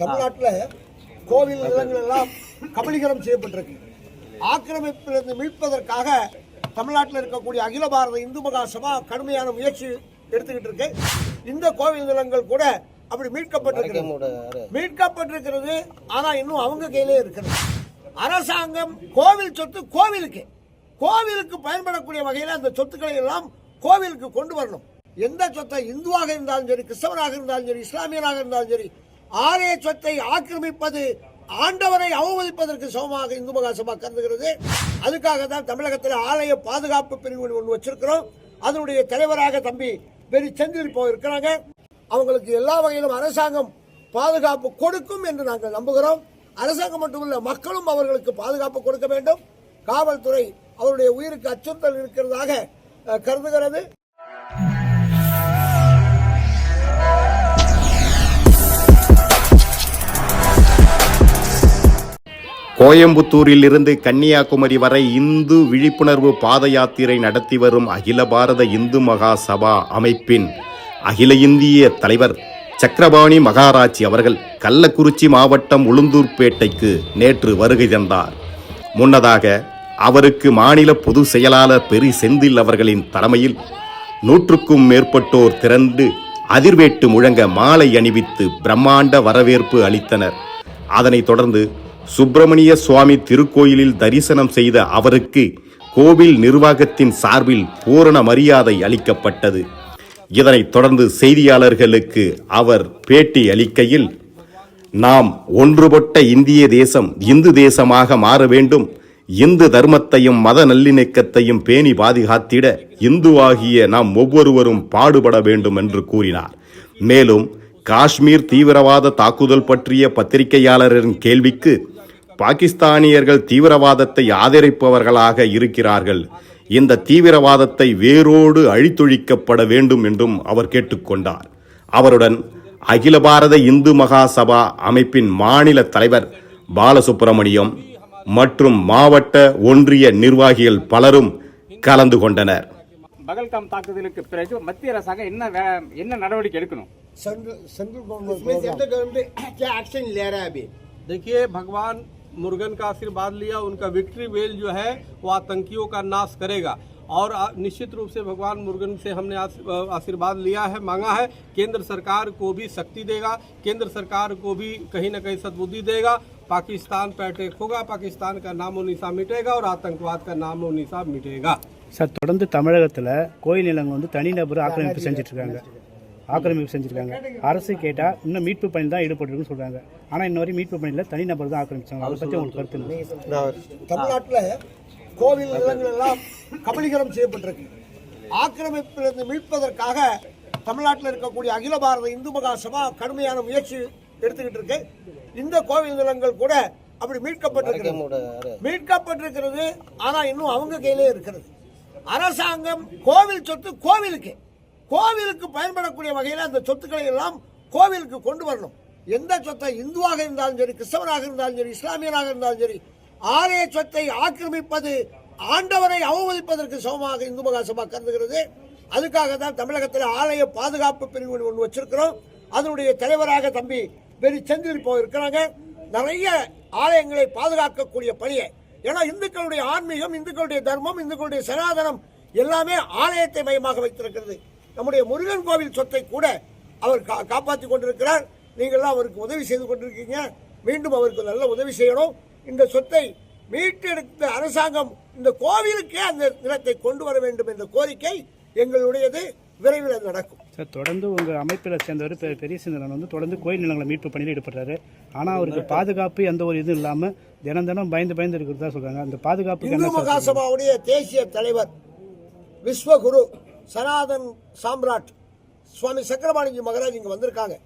தமிழ்நாட்டில் கோவில் நிலங்கள் எல்லாம் கபலீகரம் செய்யப்பட்டிருக்கு. ஆக்கிரமிப்பிலிருந்து மீட்பதற்காக தமிழ்நாட்டில் இருக்கக்கூடிய அகில பாரத இந்து மகா சபா கடுமையான முயற்சி எடுத்துக்கிட்டு இருக்கு. இந்த கோவில் நிலங்கள் கூட அப்படி மீட்கப்பட்டிருக்கிறது. மீட்கப்பட்டிருக்கிறது ஆனா இன்னும் அவங்க கையிலே இருக்கிறது. அரசாங்கம் கோவில் சொத்து கோவிலுக்கு கோவிலுக்கு பயன்படக்கூடிய வகையில் அந்த சொத்துக்களை எல்லாம் கோவிலுக்கு கொண்டு வரணும். எந்த சொத்தை இந்துவாக இருந்தாலும் சரி கிறிஸ்தவராக இருந்தாலும் சரி இஸ்லாமியராக இருந்தாலும் சரி ஆலய சொத்தை ஆக்கிரமிப்பது ஆண்டவரை அவமதிப்பதற்கு சமமாக இந்து மகா சபா கருதுகிறது. அதுக்காக தான் தமிழகத்தில் ஆலய பாதுகாப்பு பிரிவு ஒன்று வச்சிருக்கிறோம். அதனுடைய தலைவராக தம்பி வெறி செந்தில் இருக்கிறாங்க. அவங்களுக்கு எல்லா வகையிலும் அரசாங்கம் பாதுகாப்பு கொடுக்கும் என்று நாங்கள் நம்புகிறோம். அரசாங்கம் மட்டுமல்ல மக்களும் அவர்களுக்கு பாதுகாப்பு கொடுக்க வேண்டும். காவல்துறை அவருடைய உயிருக்கு அச்சுறுத்தல் இருக்கிறதாக கருதுகிறது. கோயம்புத்தூரில் இருந்து கன்னியாகுமரி வரை இந்து விழிப்புணர்வு பாத யாத்திரை நடத்தி வரும் அகில பாரத இந்து மகா சபா அமைப்பின் அகில இந்திய தலைவர் சக்கரபாணி மகாராஜ் அவர்கள் கள்ளக்குறிச்சி மாவட்டம் உளுந்தூர்பேட்டைக்கு நேற்று வருகை தந்தார். முன்னதாக அவருக்கு மாநில பொதுச் செயலாளர் பெரி செந்தில் அவர்களின் தலைமையில் நூற்றுக்கும் மேற்பட்டோர் திரண்டு அதிர்வேட்டு முழங்க மாலை அணிவித்து பிரம்மாண்ட வரவேற்பு அளித்தனர். அதனைத் தொடர்ந்து சுப்பிரமணிய சுவாமி திருக்கோயிலில் தரிசனம் செய்த அவருக்கு கோவில் நிர்வாகத்தின் சார்பில் பூரண மரியாதை அளிக்கப்பட்டது. இதனைத் தொடர்ந்து செய்தியாளர்களுக்கு அவர் பேட்டி அளிக்கையில் நாம் ஒன்றுபட்ட இந்திய தேசம் இந்து தேசமாக மாற வேண்டும். இந்து தர்மத்தையும் மத நல்லிணக்கத்தையும் பேணி பாதுகாத்திட இந்துவாகிய நாம் ஒவ்வொருவரும் பாடுபட வேண்டும் என்று கூறினார். மேலும் காஷ்மீர் தீவிரவாத தாக்குதல் பற்றிய பத்திரிகையாளரின் கேள்விக்கு பாகிஸ்தானியர்கள் தீவிரவாதத்தை ஆதரிப்பவர்களாக இருக்கிறார்கள் இந்த தீவிரவாதத்தை வேரோடு அழித்தொழிக்கப்பட வேண்டும் என்றும் அவர் கேட்டுக்கொண்டார் அவருடன் அகில பாரத இந்து மகா சபா அமைப்பின் மாநில தலைவர் பாலசுப்பிரமணியம் மற்றும் மாவட்ட ஒன்றிய நிர்வாகிகள் பலரும் கலந்து கொண்டனர் பகல்காம் தாக்குதலுக்கு பிறகு மத்திய அரசாங்கம் என்ன வே- என்ன நடவடிக்கை எடுக்கணும் சென்ட்ரல் சென்ட்ரல் इसमें सेंट्रल गवर्नमेंट गवर्नमेंट क्या एक्शन ले रहा है अभी देखिए भगवान मुर्गन का आशीर्वाद लिया उनका विक्ट्री वेल जो है वो आतंकियों का नाश करेगा और आ- निश्चित रूप से भगवान मुर्गन से हमने आस- आशीर्वाद लिया है मांगा है केंद्र सरकार को भी शक्ति देगा केंद्र सरकार को भी कहीं ना कहीं सद्बुद्धि देगा पाकिस्तान पे अटैक होगा पाकिस्तान का नामो निशा मिटेगा और आतंकवाद का नामो निशा मिटेगा சார் தொடர்ந்து தமிழகத்தில் கோயில் நிலங்கள் வந்து தனிநபர் ஆக்கிரமிப்பு செஞ்சுட்டு இருக்காங்க ஆக்கிரமிப்பு செஞ்சுருக்காங்க. அரசு கேட்டால் இன்னும் மீட்பு பணியில் தான் ஈடுபட்டுருக்குன்னு சொல்கிறாங்க ஆனால் இன்ன வரையும் மீட்பு பணியில் தனிநபர் தான் ஆக்கிரமிச்சாங்க. அதை பற்றி உங்களுக்கு கருத்து தமிழ்நாட்டில் கோவில் நிலங்கள் எல்லாம் கபலீகரம் செய்யப்பட்டிருக்கு. ஆக்கிரமிப்பிலிருந்து மீட்பதற்காக தமிழ்நாட்டில் இருக்கக்கூடிய அகில பாரத இந்து மகா சபா கடுமையான முயற்சி எடுத்துக்கிட்டு இருக்கு. இந்த கோவில் நிலங்கள் கூட அப்படி மீட்கப்பட்டிருக்கிறது. மீட்கப்பட்டிருக்கிறது ஆனால் இன்னும் அவங்க கையிலே இருக்கிறது. அரசாங்கம் கோவில் சொத்து கோவிலுக்கு. கோவிலுக்கு பயன்படக்கூடிய வகையில் அந்த சொத்துக்களை எல்லாம் கோவிலுக்கு கொண்டு வரணும். எந்த சொத்தை இந்துவாக இருந்தாலும் சரி கிறிஸ்தவனாக இருந்தாலும் சரி இஸ்லாமியராக இருந்தாலும் சரி ஆலய சொத்தை ஆக்கிரமிப்பது ஆண்டவரை அவமதிப்பதற்கு சமமாக இந்து மகா சபா கருதுகிறது. அதுக்காக தான் தமிழகத்தில் ஆலய பாதுகாப்பு பிரிவு ஒன்று வச்சிருக்கிறோம். அதனுடைய தலைவராக தம்பி வெறி செந்தில் இப்போ இருக்கிறாங்க. நிறைய ஆலயங்களை பாதுகாக்கக்கூடிய பணியை. ஏன்னா இந்துக்களுடைய ஆன்மீகம் இந்துக்களுடைய தர்மம் இந்துக்களுடைய சனாதனம் எல்லாமே ஆலயத்தை மையமாக வைத்திருக்கிறது. நம்முடைய முருகன் கோவில் சொத்தை கூட அவர் கா காப்பாற்றி கொண்டிருக்கிறார். நீங்கள்லாம் அவருக்கு உதவி செய்து கொண்டிருக்கீங்க. மீண்டும் அவருக்கு நல்ல உதவி செய்யணும். இந்த சொத்தை மீட்டெடுத்த அரசாங்கம் இந்த கோவிலுக்கே அந்த நிலத்தை கொண்டு வர வேண்டும் என்ற கோரிக்கை எங்களுடையது. விரைவில் அது நடக்கும். சார் தொடர்ந்து உங்கள் அமைப்பில் சேர்ந்தவர் பெரிய சிந்தரன் வந்து தொடர்ந்து கோயில் நிலங்களை மீட்பு பணியில் ஈடுபடுறாரு. ஆனால் அவருக்கு பாதுகாப்பு எந்த ஒரு இதுவும் இல்லாமல் தினம் தினம் பயந்து பயந்து இருக்கிறதா சொல்கிறாங்க அந்த பாதுகாப்புக்கு இந்து மகாசபாவுடைய தேசிய தலைவர் விஸ்வகுரு சனாதன் சாம்ராட் சுவாமி சக்கரபாணிஜி மகராஜ் இங்கே வந்திருக்காங்க.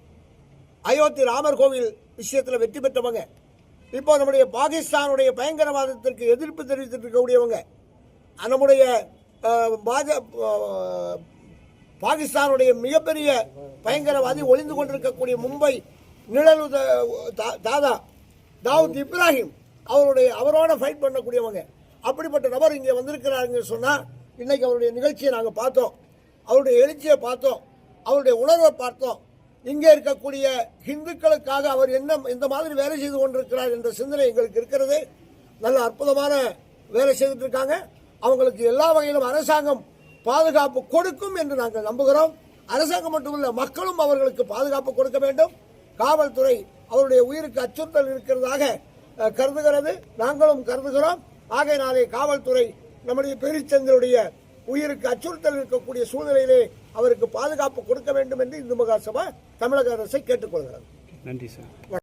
அயோத்தி ராமர் கோவில் விஷயத்தில் வெற்றி பெற்றவங்க. இப்போ நம்முடைய பாகிஸ்தானுடைய பயங்கரவாதத்திற்கு எதிர்ப்பு தெரிவித்துட்டு இருக்கக்கூடியவங்க. நம்முடைய பாஜ பாகிஸ்தானுடைய மிகப்பெரிய பயங்கரவாதி ஒளிந்து கொண்டிருக்கக்கூடிய மும்பை நிழலு தா- தாதா தாவூத் இப்ராஹிம் அவருடைய அவரோட ஃபைட் பண்ணக்கூடியவங்க. அப்படிப்பட்ட நபர் இங்கே வந்திருக்கிறாருங்க சொன்னால் இன்றைக்கி அவருடைய நிகழ்ச்சியை நாங்கள் பார்த்தோம். அவருடைய எழுச்சியை பார்த்தோம். அவருடைய உணர்வை பார்த்தோம். இங்கே இருக்கக்கூடிய இந்துக்களுக்காக அவர் என்ன இந்த மாதிரி வேலை செய்து கொண்டிருக்கிறார் என்ற சிந்தனை எங்களுக்கு இருக்கிறது. நல்ல அற்புதமான வேலை செய்துட்டு இருக்காங்க. அவங்களுக்கு எல்லா வகையிலும் அரசாங்கம் பாதுகாப்பு கொடுக்கும் என்று நாங்கள் நம்புகிறோம். அரசாங்கம் மட்டுமல்ல மக்களும் அவர்களுக்கு பாதுகாப்பு கொடுக்க வேண்டும். காவல்துறை அவருடைய உயிருக்கு அச்சுறுத்தல் இருக்கிறதாக கருதுகிறது. நாங்களும் கருதுகிறோம். ஆகையினாலே காவல்துறை நம்முடைய பெரிச்சந்தருடைய உயிருக்கு அச்சுறுத்தல் இருக்கக்கூடிய சூழ்நிலையிலே அவருக்கு பாதுகாப்பு கொடுக்க வேண்டும் என்று இந்து மகாசபா தமிழக அரசை கேட்டுக்கொள்கிறது. நன்றி சார்.